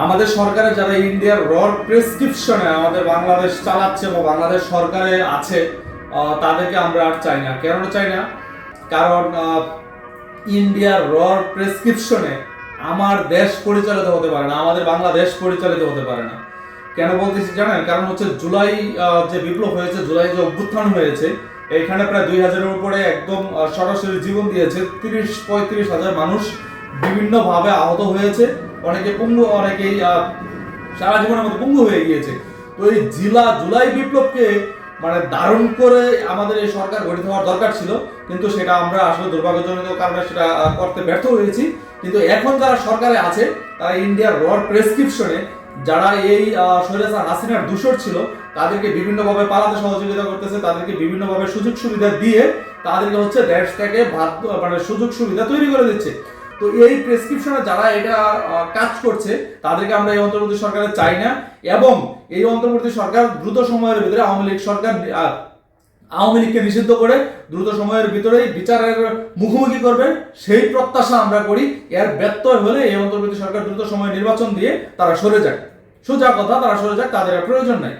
আমাদের সরকারে যারা ইন্ডিয়ার রড প্রেসক্রিপশনে আমাদের বাংলাদেশ চালাচ্ছে বা বাংলাদেশ সরকারে আছে তাদেরকে আমরা আর চাই না। কেন চাই না? কারণ ইন্ডিয়ার রড প্রেসক্রিপশনে আমার দেশ পরিচালিত হতে পারে না, আমাদের বাংলাদেশ পরিচালিত হতে পারে না। কেন বলতেছি জানেন? কারণ হচ্ছে জুলাই যে বিপ্লব হয়েছে, জুলাই যে অভ্যুত্থান হয়েছে এখানে প্রায় দুই হাজারের উপরে একদম সরাসরি জীবন দিয়েছে তিরিশ পঁয়ত্রিশ হাজার মানুষ বিভিন্নভাবে আহত হয়েছে। অনেকে পঙ্গু, অনেকেই সারা জীবনের মতো পঙ্গু হয়ে গিয়েছে। তো এই জিলা জুলাই বিপ্লবকে মানে দারুণ করে আমাদের এই সরকার গঠিত হওয়ার দরকার ছিল। কিন্তু সেটা আমরা আসলে দুর্ভাগ্যজনক কারণে সেটা করতে ব্যর্থ হয়েছি। কিন্তু এখন যারা সরকারে আছে, তারা ইন্ডিয়ার রড প্রেসক্রিপশনে, যারা এই স্বৈরাচার হাসিনার দূষর ছিল, তাদেরকে বিভিন্নভাবে পালাতে সহযোগিতা করতেছে, তাদেরকে বিভিন্নভাবে সুযোগ সুবিধা দিয়ে তাদেরকে হচ্ছে দেশ থেকে বাধ্য মানে সুযোগ সুবিধা তৈরি করে দিচ্ছে। তো এই প্রেসক্রিপশনে যারা এটা কাজ করছে, তাদেরকে আমরা এই অন্তর্বর্তী সরকারে চাই না। এবং এই অন্তর্বর্তী সরকার দ্রুত সময়ের ভিতরে আওয়ামী লীগ সরকার আওয়ামী লীগকে নিষিদ্ধ করে দ্রুত সময়ের ভিতরেই বিচারের মুখোমুখি করবে, সেই প্রত্যাশা আমরা করি। এর ব্যত্যয় হলে এই অন্তর্বর্তী সরকার দ্রুত সময় নির্বাচন দিয়ে তারা সরে যাক। সোজা কথা, তারা সরে যাক, তাদের প্রয়োজন নাই।